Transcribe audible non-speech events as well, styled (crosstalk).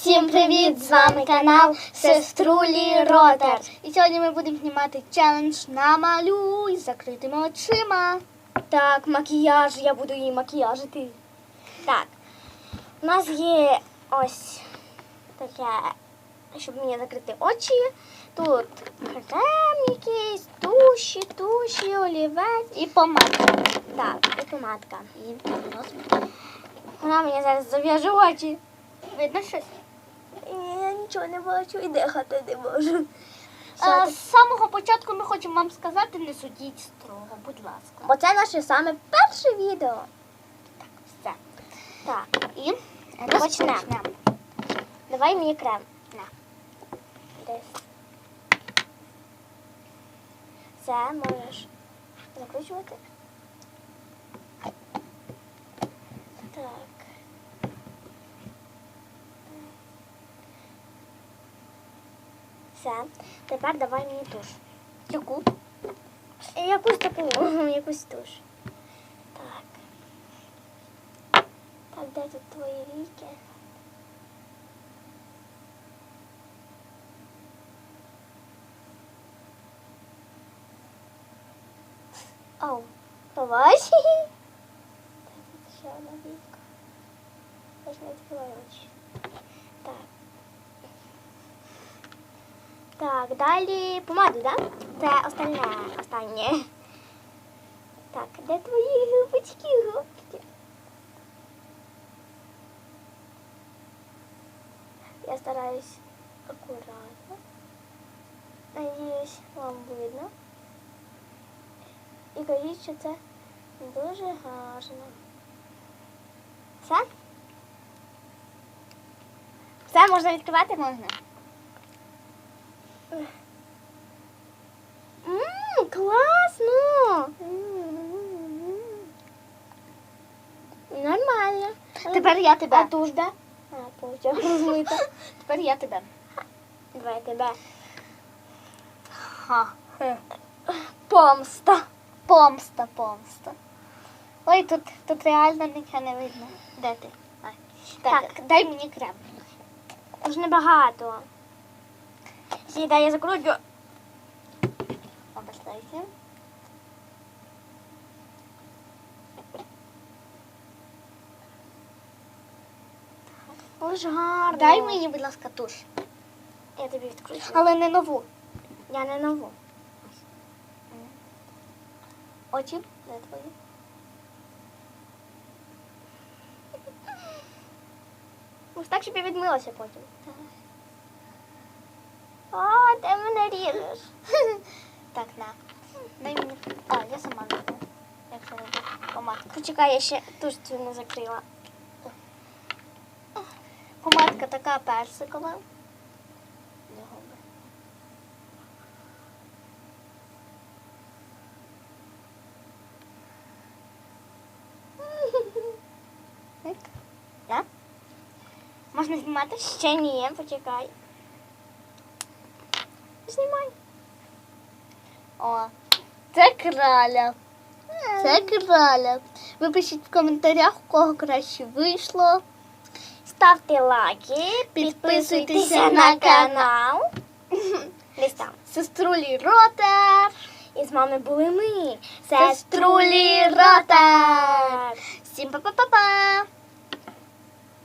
Всім привіт! З вами канал Сеструлі Ротер. І сьогодні ми будемо знімати челендж намалюй з закритими очима. Так, макіяж, я буду її макіяжити. Так, у нас є ось таке, щоб мені закрити очі. Тут крем якийсь, туші, туші, олівець. І помадка. Так, і помадка. І. Вона мені зараз зав'яже очі. Видно щось? Я нічого не бачу і дихати не можу. А, з самого початку ми хочемо вам сказати, не судіть строго, будь ласка. Бо це наше саме перше відео. Все. Так, І Почнемо. розпочнемо. давай мені крем. На. Десь. Це можеш закручувати. Так. Все. Тепер давай мені туш. Яку? Е, Якусь таку, (laughs) якусь туш. Так. Так, де тут твої віки? Оу, побач. (laughs) Де тут ще одна віка? Я ж не відкриваю очі. Так, далі помаду, так? Да? Це останнє, останнє. Так, де твої губочки, губки? Я стараюсь акуратно. Надіюсь, вам видно. І кажіть, що це дуже гарно. Все? Все можна відкривати? Можна. Ммм, класно! Нормально. Тепер я тебе. А туш де? А, потім (laughs) розмита. Тепер я тебе. Давай тебе. Ха. Помста. Помста, помста. Ой, тут, тут реально нічого не видно. Де ти? А, Так, дай мені крем. Дуже небагато. Сідай, я закручу. Обертайся. Дуже гарно. Дай мені, будь ласка, туш. Я тобі відкручу. Але не нову. Я не нову. Очі? Де твої? Ось так, щоб я відмилася потім. А, ти мене ріжеш. (laughs) Так, на. Дай мені. А, я сама візьму. Якщо не буде помадка. Почекай, я ще туш цю не закрила. Помадка така персикова. (laughs) Так. Я? Можна знімати? Ще ні, почекай. Знімай. О, це краля. Це краля. Ви пишіть в коментарях, у кого краще вийшло. Ставте лайки, підписуйтеся на канал. Сеструлі Ротер. І з вами були ми, Сеструлі Ротер. Всім па-па-па-па.